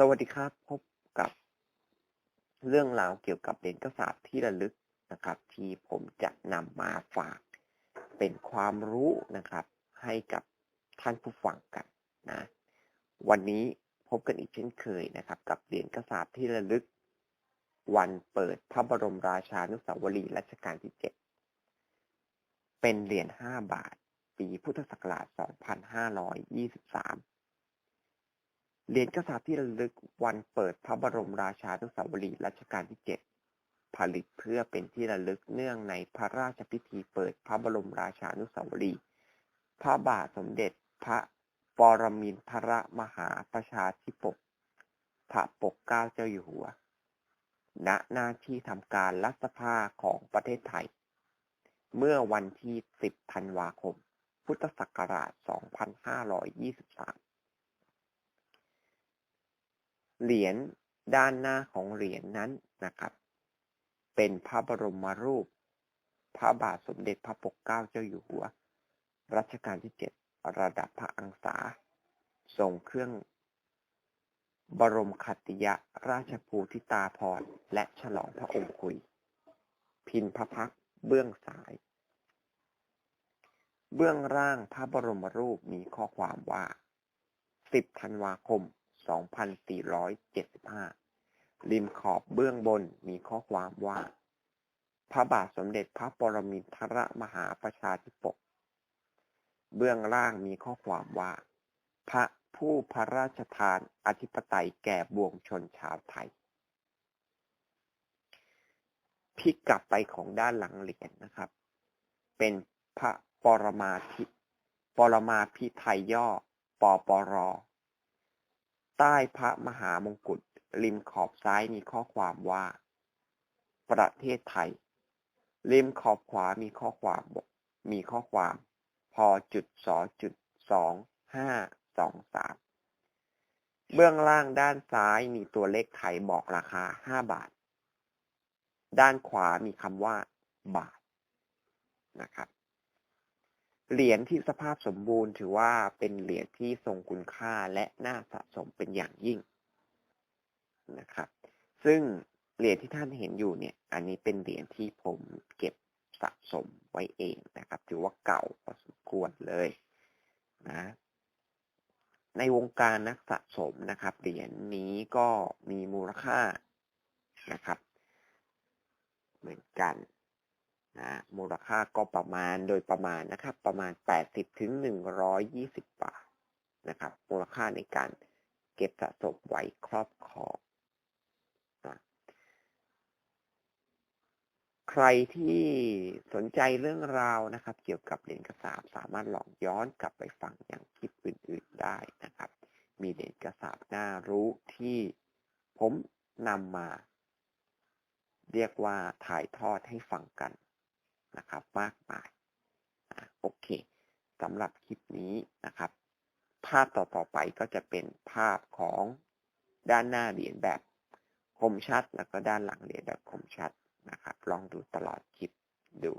สวัสดีครับ พบกับเรื่องราวเกี่ยวกับเหรียญกระสาบที่ระลึกนะครับ ที่ผมจะนำมาฝากเป็นความรู้นะครับ ให้กับท่านผู้ฟังกันนะ วันนี้พบกันอีกเช่นเคยนะครับ กับเหรียญกระสาบที่ระลึก วันเปิดพระบรมราชานุสาวรีย์รัชกาลที่ 7 เป็นเหรียญ5บาท ปีพุทธศักราช 2523 เหรียญกระสาบที่ระลึกวันเปิดพระบรมราชานุสาวรีย์รัชกาลที่ 7 ผลิตเพื่อเป็นที่ระลึกเนื่องในพระราชพิธีเปิดพระบรมราชานุสาวรีย์พระบาทสมเด็จพระปรมินทรมหาประชาธิปกพระปกเกล้าเจ้าอยู่หัว ณ หน้าที่ทำการรัฐสภาของประเทศไทย เมื่อวันที่ 10 ธันวาคม พุทธศักราช 2523 เหรียญด้านหน้าของเหรียญนนั้นนะครับ เป็นพระบรมรูป พระบาทสมเด็จพระปกเกล้าเจ้าอยู่หัว รัชกาลที่7ระดับพระอังสาทรงเครื่อง บรมขัติยะราชภูทิตาพรและฉลองพระองค์คุย พินพระพักเบื้องซ้าย เบื้องล่างพระบรมรูปมีข้อความว่า 10 ธันวาคม 2475 ริมขอบเบื้องบนมีข้อความว่า พระบาทสมเด็จพระปรมินทรมหาประชาธิปก เบื้องล่างมีข้อความว่า พระผู้พระราชทานอธิปไตยแก่บวงชนชาวไทยพลิกกลับไปของด้านหลังเหรียญนะครับ เป็นพระปรมาธิปรมาพิไทยย่อปปร ใต้พระมหามงกุฎริมขอบซ้ายมีข้อความว่า ประเทศไทย ริมขอบขวามีข้อความมีข้อความ พอจุดสอจุดสองห้าสองสามเบื้องล่างด้านซ้ายมีตัวเลขไทยบอกราคาห้าบาท ด้านขวามีคำว่า บาทนะครับ เหรียญที่สภาพสมบูรณ์ถือว่าเป็นเหรียญที่ทรงคุณค่าและน่าสะสมเป็นอย่างยิ่งนะครับ ซึ่งเหรียญที่ท่านเห็นอยู่เนี่ย อันนี้เป็นเหรียญที่ผมเก็บสะสมไว้เองนะครับ ถือว่าเก่าพอสมควรเลยนะ ในวงการนักสะสมนะครับ เหรียญนี้ก็มีมูลค่านะครับ เหมือนกัน นะมูลค่าก็ประมาณโดยประมาณนะครับ ประมาณ 80ถึง120 บาทนะครับ มูลค่าในการเก็บสะสมไว้ครอบครองนะใครที่สนใจเรื่องราวนะครับ เกี่ยวกับเหรียญกระสาบสามารถลองย้อนกลับไปฟังอย่างคลิปอื่น ๆได้นะครับ มีเหรียญกระสาบน่ารู้ที่ผมนำมา เรียกว่าถ่ายทอดให้ฟังกัน นะครับมากมายโอเคสำหรับคลิปนี้นะครับ ภาพต่อๆไปก็จะเป็นภาพของด้านหน้าเหรียญแบบคมชัด แล้วก็ด้านหลังเหรียญแบบคมชัดนะครับ ลองดูตลอดคลิปดู